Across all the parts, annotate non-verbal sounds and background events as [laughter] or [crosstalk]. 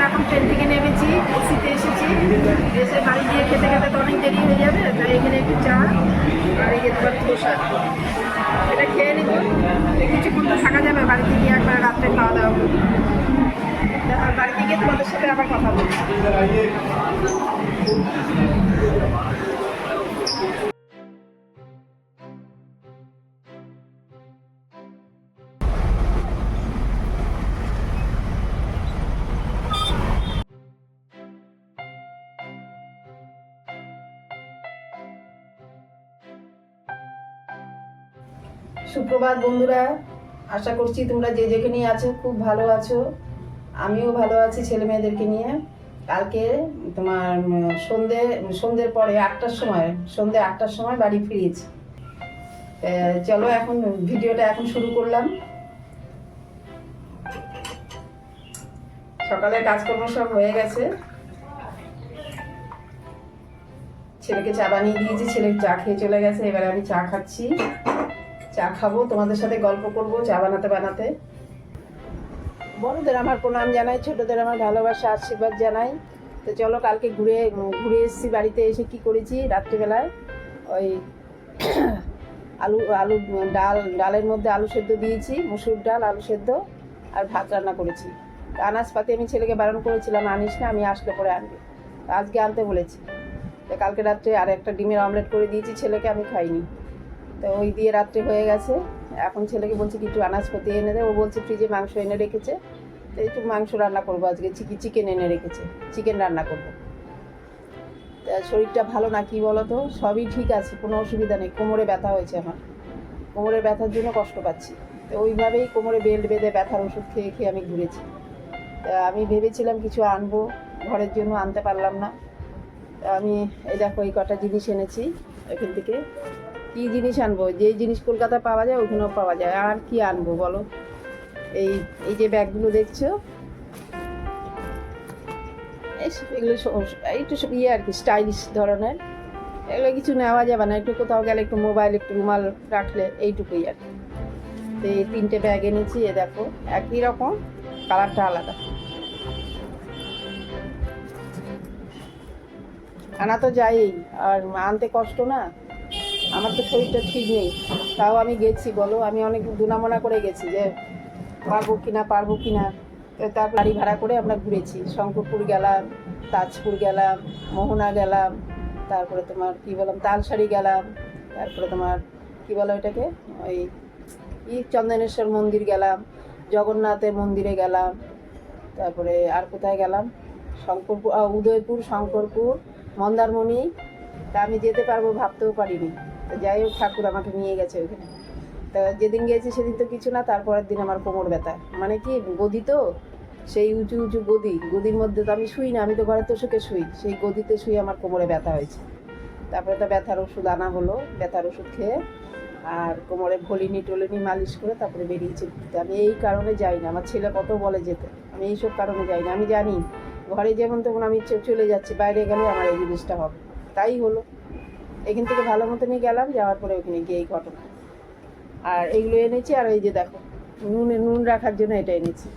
আমরা এখন ট্রেন থেকে নেমেছি, বসিতে এসেছি। এসে বাড়ি গিয়ে খেতে খেতে তো অনেক দেরি হয়ে যাবে, তাই এখানে একটু চা আর এই তোমার ধোসা। এটা খেয়ে নিব। কিছুক্ষণ তো থাকা যাবে, বাড়িতে গিয়ে একবার রাত্রে খাওয়া দাওয়া করব। আর বাড়িতে গিয়ে তোমাদের সাথে আবার কথা বলছি সুপ্রভাত বন্ধুরা আশা করছি তোমরা যে যেখানেই আছো খুব ভালো আছো। আমিও ভালো আছি ছেলে মেয়েদেরকে নিয়ে। কালকে তোমার সন্ধে সন্ধ্যের পরে আটটার সময় সন্ধে আটটার সময় বাড়ি আহ, চলো এখন ভিডিওটা এখন শুরু করলাম। সকালে কাজকর্ম সব হয়ে গেছে। ছেলেকে চা বানিয়ে দিয়েছি ছেলে চা খেয়ে চলে গেছে এবারে আমি চা খাচ্ছি। চা খাব, তোমাদের সাথে গল্প করব, চা বানাতে বানাতে। বড়দের আমার প্রণাম জানাই, ছোটদের আমার ভালোবাসা, আশীর্বাদ জানাই। তো চলো কালকে ঘুরে ঘুরে এসেছি বাড়িতে এসে কি করেছি রাত্রিবেলায়? ওই [clears throat] আলু আলু, ডাল, ডালের মধ্যে আলু সেদ্ধ দিয়েছি, মুসুর ডাল, আলু সেদ্ধ আর ভাত রান্না করেছি। আনাজপাতি আমি ছেলেকে বারণ করেছিলাম, আনিস না, আমি আসলে পরে আনবি। আজকে আনতে বলেছি। কালকে রাত্রে আর একটা ডিমের অমলেট করে দিয়েছি, ছেলেকে আমি খাইনি। তো ওই দিয়ে রাত্রে হয়ে গেছে। এখন ছেলেকে বলছি কি, একটু আনাজপাতি এনে দে। ও বলছে, ফ্রিজে মাংস এনে রেখেছে। তো একটু মাংস রান্না করব আজকে। চিকি চিকেন এনে রেখেছে। চিকেন রান্না করব। তা শরীরটা ভালো না কি বলো তো সবই ঠিক আছে, কোনো অসুবিধা নেই। কোমরে ব্যথা হয়েছে আমার। কোমরে ব্যথার জন্য কষ্ট পাচ্ছি। তো ওইভাবেই কোমরে বেল্ট বেঁধে ব্যথার ওষুধ খেয়ে খেয়ে আমি ঘুরেছি। তা আমি ভেবেছিলাম কিছু আনব, ঘরের জন্য আনতে পারলাম না। আমি, এই দেখো, এই কটা জিনিস এনেছি এখান থেকে। কি জিনিস আনব? যে জিনিস কলকাতায় পাওয়া যায় ওখানেও পাওয়া যায়। আর কি আনব বলো? এই এই যে ব্যাগগুলো দেখছ? এগুলো একটু ইয়ে আর কি স্টাইলিশ ধরনের। এগুলো কিছু নেওয়া যাবে না, একটু কোথাও গেলে একটু মোবাইল একটু রুমাল রাখলে এইটুকুই আর কি। এই তিনটে ব্যাগ এনেছি, এ দেখো, একই রকম, কালারটা আলাদা। আনা তো যাই আর আনতে কষ্ট না। আমার তো শরীরটা ঠিক নেই। তাও আমি গেছি, বলো, আমি অনেক দুনামনা করে গেছি যে পারব কি না পারব কি না তার গাড়ি ভাড়া করে আমরা ঘুরেছি। শঙ্করপুর গেলাম, তাজপুর গেলাম, মোহনা গেলাম, তারপরে তোমার কি বললাম তালসারি গেলাম, তারপরে তোমার কি বলো এটাকে ওই ই চন্দনেশ্বর মন্দির গেলাম, জগন্নাথের মন্দিরে গেলাম, তারপরে আর কোথায় গেলাম? শঙ্করপুর উদয়পুর, শঙ্করপুর, মন্দারমণি। তা আমি যেতে পারব, ভাবতেও পারিনি। যাই হোক, ঠাকুর আমাকে নিয়ে গেছে ওখানে। তা যেদিন গেছি সেদিন তো কিছু না, তারপরের দিন আমার কোমর ব্যথা। মানে কি, গদি তো? সেই উঁচু উঁচু গদি। গদির মধ্যে তো আমি শুই না, আমি তো ঘরে তো শুকে শুই। সেই গদিতে শুয়ে আমার কোমরে ব্যথা হয়েছে। তারপরে তো ব্যথার ওষুধ আনা হলো, ব্যথার ওষুধ খেয়ে, আর কোমরে ভলিনি টলিনি মালিশ করে তারপরে বেরিয়েছি। ঘুরতে আমি এই কারণে যাই না, আমার ছেলে কত বলে যেতে? আমি এইসব কারণে যাই না, আমি জানি। ঘরে যেমন তেমন আমি চলে যাচ্ছি, বাইরে গেলে আমার এই জিনিসটা হবে। তাই হলো। এখান থেকে ভালো মতনই গেলাম, যাওয়ার পরে ওখানে গিয়ে এই ঘটনা। আর এইগুলো এনেছি, আর এই যে দেখো, নুনে নুন রাখার জন্য এটা এনেছি।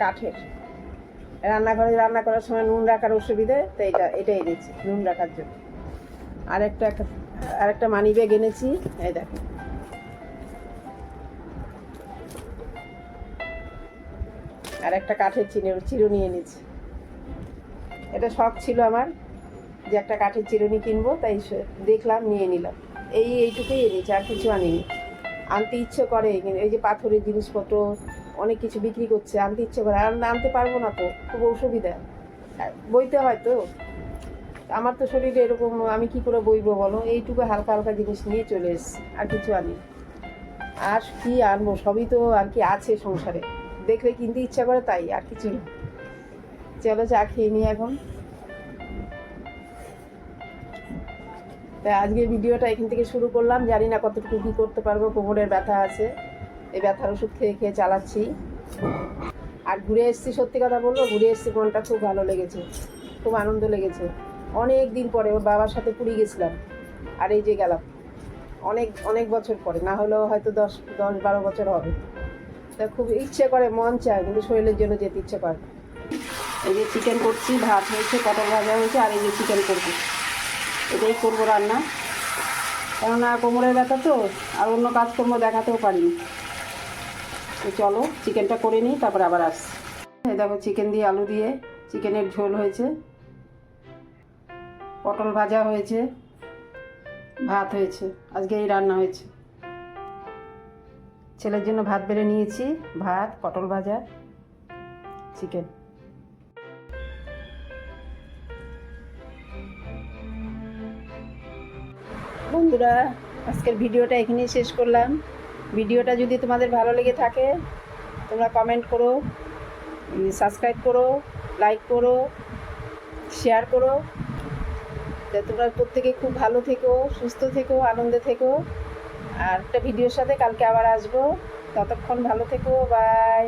কাঠের। রান্নাঘরে রান্না করার সময় নুন রাখার অসুবিধে, তো এটা এটা এনেছি, নুন রাখার জন্য। আর একটা আর একটা মানি ব্যাগ এনেছি, এই দেখো। আর একটা কাঠের চিনে, চিরুনি এনেছি। এটা শখ ছিল আমার যে একটা কাঠের চিরুনি কিনবো, তাই দেখলাম, নিয়ে নিলাম। এই এইটুকুই এনেছি, আর কিছু আনিনি। আনতে ইচ্ছে করে, কিন্তু এই যে পাথরের জিনিসপত্র, অনেক কিছু বিক্রি করছে, আনতে ইচ্ছে করে, আর আনতে পারব না তো, খুব অসুবিধা। বইতে হয় তো। আমার তো শরীরে এরকম, আমি কি করে বইবো বলো? এইটুকু হালকা হালকা জিনিস নিয়ে চলে এসছি, আর কিছু আনি। আর কি আনব? সবই তো আর কি আছে সংসারে। দেখলে কিনতে ইচ্ছা করে, তাই, আর কিছু না। চলো চা খেয়ে নিই এখন। তাই আজকে ভিডিওটা এখান থেকে শুরু করলাম। জানি না কতটুকু কী করতে পারব, কোমরের ব্যথা আছে। এই ব্যথার ওষুধ খেয়ে খেয়ে চালাচ্ছি। আর ঘুরে এসেছি, সত্যি কথা বলব, ঘুরে এসেছি মনটা খুব ভালো লেগেছে, খুব আনন্দ লেগেছে। অনেক দিন পরে ওর বাবার সাথে পুরী গেছিলাম, আর এই যে গেলাম। অনেক অনেক বছর পরে, না হলেও হয়তো দশ দশ বারো বছর হবে। তা খুব ইচ্ছে করে, মন চায়, কিন্তু শরীরের জন্য যেতে ইচ্ছে করে। এই যে চিকেন করছি, ভাত হয়েছে পটল ভাজা হয়েছে, আর এই যে চিকেন করব এটাই করব রান্না। কেননা কোমরের ব্যথা তো, আর অন্য কাজকর্ম দেখাতেও পারিনি। তো চলো চিকেনটা করে নিই, তারপর আবার আসছি। দেখো চিকেন দিয়ে আলু দিয়ে চিকেনের ঝোল হয়েছে। পটল ভাজা হয়েছে। ভাত হয়েছে। আজকে এই রান্না হয়েছে। ছেলের জন্য ভাত বেড়ে নিয়েছি। ভাত, পটল ভাজা চিকেন বন্ধুরা, আজকের ভিডিওটা এখানেই শেষ করলাম। ভিডিওটা যদি তোমাদের ভালো লেগে থাকে, তোমরা কমেন্ট করো সাবস্ক্রাইব করো লাইক করো শেয়ার করো তা তোমরা প্রত্যেকে খুব ভালো থেকো, সুস্থ থেকো, আনন্দে থেকো। আর একটা ভিডিওর সাথে কালকে আবার আসব। ততক্ষণ ভালো থেকো বাই